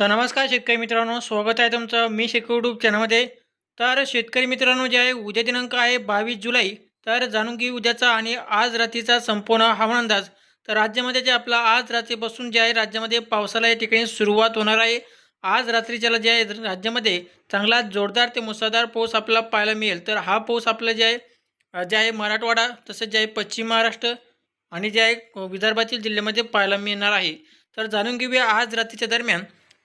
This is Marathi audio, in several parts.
तर नमस्कार शेतकरी मित्रांनो स्वागत आहे तुमचं मी शेतकरी यूट्यूब चॅनलमध्ये तर शेतकरी मित्रांनो जे आहे उद्या दिनांक आहे बावीस जुलै. तर जाणून घे उद्याचा आणि आज रात्रीचा संपूर्ण हवामान अंदाज. तर राज्यामध्ये जे आपला आज रात्रीपासून जे आहे राज्यामध्ये पावसाला या ठिकाणी सुरुवात होणार आहे. आज रात्रीच्याला जे आहे राज्यामध्ये चांगला जोरदार ते मुसळधार पाऊस आपल्याला पाहायला मिळेल. तर हा पाऊस आपला जे आहे जे आहे मराठवाडा तसेच जे आहे पश्चिम महाराष्ट्र आणि जे आहे विदर्भातील जिल्ह्यामध्ये पाहायला मिळणार आहे. तर जाणून घेऊया आज रात्रीच्या दरम्यान.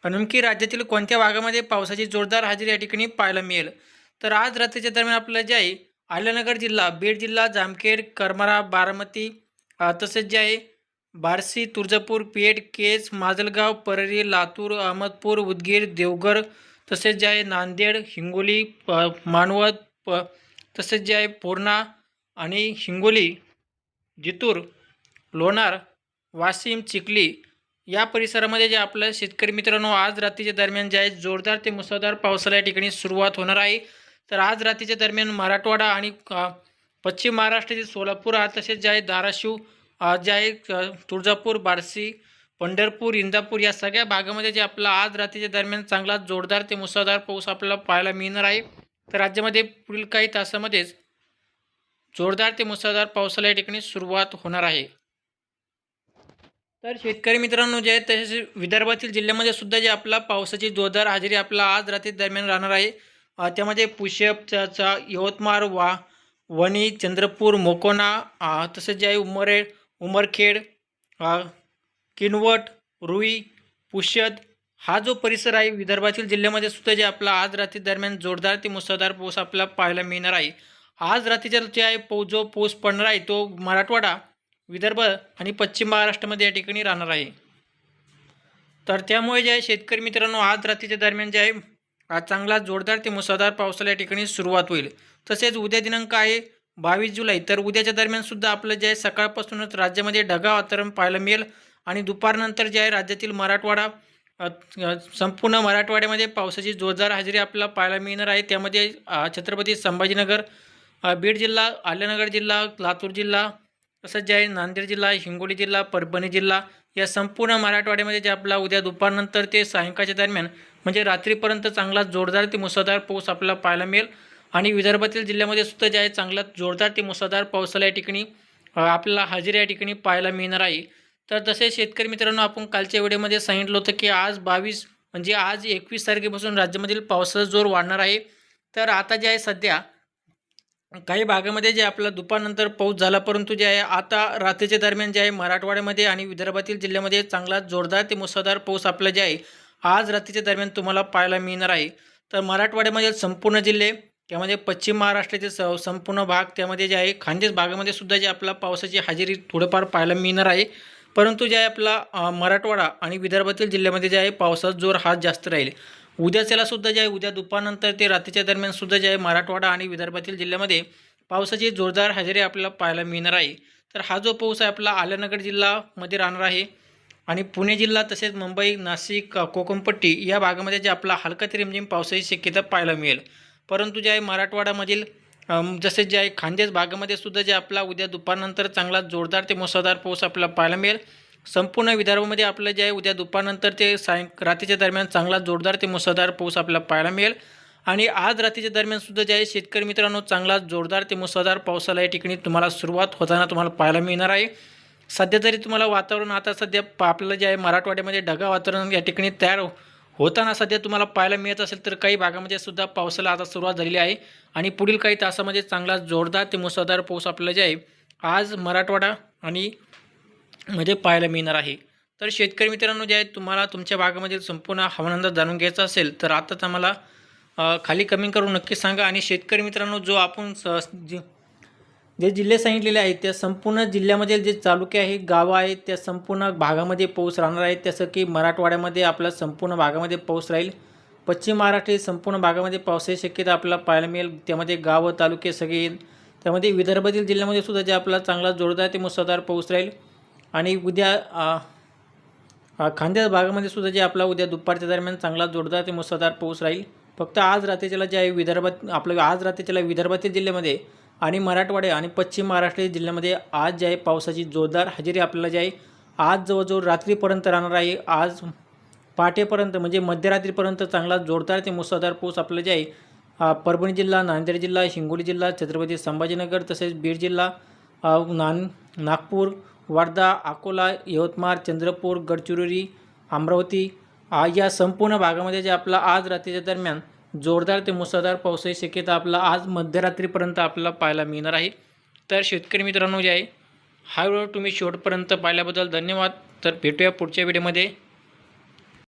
नेमकी राज्यातील कोणत्या भागामध्ये पावसाची जोरदार हजेरी या ठिकाणी पाहायला मिळेल? तर आज रात्रीच्या दरम्यान आपल्याला जे आहे आल्यानगर जिल्हा बीड जिल्हा जामखेड करमारा बारामती तसेच जे आहे बारसी तुळजापूर पेठ केज माजलगाव परळी लातूर अहमदपूर उदगीर देवघर तसेच जे आहे नांदेड हिंगोली प मानवत प तसेच जे आहे पूर्णा आणि हिंगोली जितूर लोणार वाशिम चिखली या परिसरामध्ये जे आपलं शेतकरी मित्रांनो आज रात्रीच्या दरम्यान जे आहे जोरदार ते मुसळधार पावसाला या ठिकाणी सुरुवात होणार आहे. तर आज रात्रीच्या दरम्यान मराठवाडा आणि पश्चिम महाराष्ट्रातील सोलापूर तसेच जे आहे धाराशिव जे आहे तुळजापूर बार्शी पंढरपूर इंदापूर या सगळ्या भागामध्ये जे आपला आज रात्रीच्या दरम्यान चांगला जोरदार ते मुसळधार पाऊस आपल्याला पाहायला मिळणार आहे. तर राज्यामध्ये पुढील काही तासामध्येच जोरदार ते मुसळधार पावसाला या ठिकाणी सुरुवात होणार आहे. तर शेतकरी मित्रांनो जे आहे तसेच विदर्भातील जिल्ह्यामध्ये सुद्धा जे आपला पावसाची जोरदार हजेरी आपला आज रात्री दरम्यान राहणार आहे. त्यामध्ये पुषपचा यवतमाळ वा वणी चंद्रपूर मोकोना तसेच जे आहे उमरे उमरखेड किनवट रुई पुष्यद हा जो परिसर आहे विदर्भातील जिल्ह्यामध्ये सुद्धा जे आपला आज रात्री दरम्यान जोरदार ते मुसळधार पाऊस आपल्याला पाहायला मिळणार आहे. आज रात्रीच्या जे आहे पो जो पाऊस पडणार आहे तो मराठवाडा विदर्भ आणि पश्चिम महाराष्ट्रामध्ये या ठिकाणी राहणार आहे. तर त्यामुळे जे आहे शेतकरी मित्रांनो आज रात्रीच्या दरम्यान जे आहे आज चांगला जोरदार ते मुसळधार पावसाला या ठिकाणी सुरुवात होईल. तसेच उद्या दिनांक आहे बावीस जुलै. तर उद्याच्या दरम्यानसुद्धा आपलं जे आहे सकाळपासूनच राज्यामध्ये ढगा वातावरण पाहायला मिळेल. आणि दुपारनंतर जे आहे राज्यातील मराठवाडा संपूर्ण मराठवाड्यामध्ये पावसाची जोरदार हजेरी आपल्याला पाहायला मिळणार आहे. त्यामध्ये छत्रपती संभाजीनगर बीड जिल्हा आल्यानगर जिल्हा लातूर जिल्हा तसंच जे आहे नांदेड जिल्हा हिंगोली जिल्हा परभणी जिल्हा या संपूर्ण मराठवाड्यामध्ये जे आपला उद्या दुपारनंतर ते सायंकाळच्या दरम्यान म्हणजे रात्रीपर्यंत चांगला जोरदार ते मुसळधार पाऊस आपल्याला पाहायला मिळेल. आणि विदर्भातील जिल्ह्यामध्ये सुद्धा जे आहे चांगला जोरदार ते मुसळधार पावसाला या ठिकाणी आपल्याला हजेरी या ठिकाणी पाहायला मिळणार आहे. तर तसे शेतकरी मित्रांनो आपण कालच्या व्हिडिओमध्ये सांगितलं होतं की आज बावीस म्हणजे आज एकवीस तारखेपासून राज्यामधील पावसाचा जोर वाढणार आहे. तर आता जे आहे सध्या काही भागामध्ये जे आपला दुपारनंतर पाऊस झाला परंतु जे आहे आता रात्रीच्या दरम्यान जे आहे मराठवाड्यामध्ये आणि विदर्भातील जिल्ह्यामध्ये चांगला जोरदार ते मुसळधार पाऊस आपला जे आहे आज रात्रीच्या दरम्यान तुम्हाला पाहायला मिळणार आहे. तर मराठवाड्यामधील संपूर्ण जिल्हे त्यामध्ये पश्चिम महाराष्ट्राचे स संपूर्ण भाग त्यामध्ये जे आहे खानदेश भागामध्ये सुद्धा जे आपला पावसाची हजेरी थोडंफार पाहायला मिळणार आहे. परंतु जे आहे आपला मराठवाडा आणि विदर्भातील जिल्ह्यामध्ये जे आहे पावसाचा जोर हा जास्त राहील. उद्याच्याला सुद्धा जे आहे उद्या दुपारनंतर ते रात्रीच्या दरम्यान सुद्धा जे आहे मराठवाडा आणि विदर्भातील जिल्ह्यामध्ये पावसाची जोरदार हजेरी आपल्याला पाहायला मिळणार आहे. तर हा जो पाऊस आहे आपला आल्यानगर जिल्हामध्ये राहणार आहे. आणि पुणे जिल्हा तसेच मुंबई नाशिक कोकणपट्टी या भागामध्ये जे आपला हलका ते रिमझिम पावसाची शक्यता पाहायला मिळेल. परंतु जे आहे मराठवाड्यामधील जसे जे आहे खानदेश भागामध्ये सुद्धा जे आपला उद्या दुपारनंतर चांगला जोरदार ते मुसळधार पाऊस आपल्याला पाहायला मिळेल. संपूर्ण विदर्भामध्ये आपलं जे आहे उद्या दुपारनंतर ते सायं रात्रीच्या दरम्यान चांगला जोरदार ते मुसळधार पाऊस आपल्याला पाहायला मिळेल. आणि आज रात्रीच्या दरम्यान सुद्धा जे आहे शेतकरी मित्रांनो चांगला जोरदार ते मुसळधार पावसाला या ठिकाणी तुम्हाला सुरुवात होताना तुम्हाला पाहायला मिळणार आहे. सध्या जरी तुम्हाला वातावरण आता सध्या प- आपलं जे आहे मराठवाड्यामध्ये ढगा वातावरण या ठिकाणी तयार होताना सध्या तुम्हाला पाहायला मिळत असेल तर काही भागामध्ये सुद्धा पावसाला आता सुरुवात झालेली आहे. आणि पुढील काही तासामध्ये चांगला जोरदार ते मुसळधार पाऊस आपल्याला जे आहे आज मराठवाडा आणि मध्ये पाहायला मिळणार आहे. तर शेतकरी मित्रांनो जे आहे तुम्हाला तुमच्या भागामधील संपूर्ण हवामान अंदाज जाणून घ्यायचा असेल तर आताच आम्हाला खाली कमेंट करून नक्की सांगा. आणि शेतकरी मित्रांनो जो आपण स- जे जे जिल्हे सांगितलेले आहेत त्या संपूर्ण जिल्ह्यामधील जे तालुके आहेत गावं आहेत त्या संपूर्ण भागामध्ये पाऊस राहणार आहे. जसं की मराठवाड्यामध्ये आपला संपूर्ण भागामध्ये पाऊस राहील. पश्चिम महाराष्ट्र संपूर्ण भागामध्ये पावसाची शक्यता आपल्याला पाहायला मिळेल. त्यामध्ये गावं तालुके सगळे येईल. त्यामध्ये विदर्भातील जिल्ह्यामध्ये सुद्धा जे आपला चांगला जोरदार ते मुसळधार पाऊस राहील. आणि उद्या खांद्या भागामध्ये सुद्धा जे आपला उद्या दुपारच्या दरम्यान चांगला जोरदार ते मुसळधार पाऊस राहील. फक्त आज रात्रीच्याला जे आहे विदर्भात आपलं आज रात्रीच्याला विदर्भातील जिल्ह्यामध्ये आणि मराठवाडे आणि पश्चिम महाराष्ट्र जिल्ह्यामध्ये आज जे आहे पावसाची जोरदार हजेरी आपल्याला जे आहे आज जवळजवळ रात्रीपर्यंत राहणार आहे. आज पहाटेपर्यंत म्हणजे मध्यरात्रीपर्यंत चांगला जोरदार ते मुसळधार पाऊस आपलं जे आहे परभणी जिल्हा नांदेड जिल्हा हिंगोली जिल्हा छत्रपती संभाजीनगर तसेच बीड जिल्हा नान नागपूर वर्धा अकोला यवतमाळ चंद्रपूर गडचिरोली अमरावती या संपूर्ण भागामध्ये जे आपला आज रात्रीच्या दरम्यान जोरदार ते मुसळधार पावसाची शक्यता आपला आज मध्यरात्रीपर्यंत आपल्याला पाहायला मिळणार आहे. तर शेतकरी मित्रांनो जे आहे हा व्हिडिओ तुम्ही शेवटपर्यंत पाहिल्याबद्दल धन्यवाद. तर भेटूया पुढच्या व्हिडिओमध्ये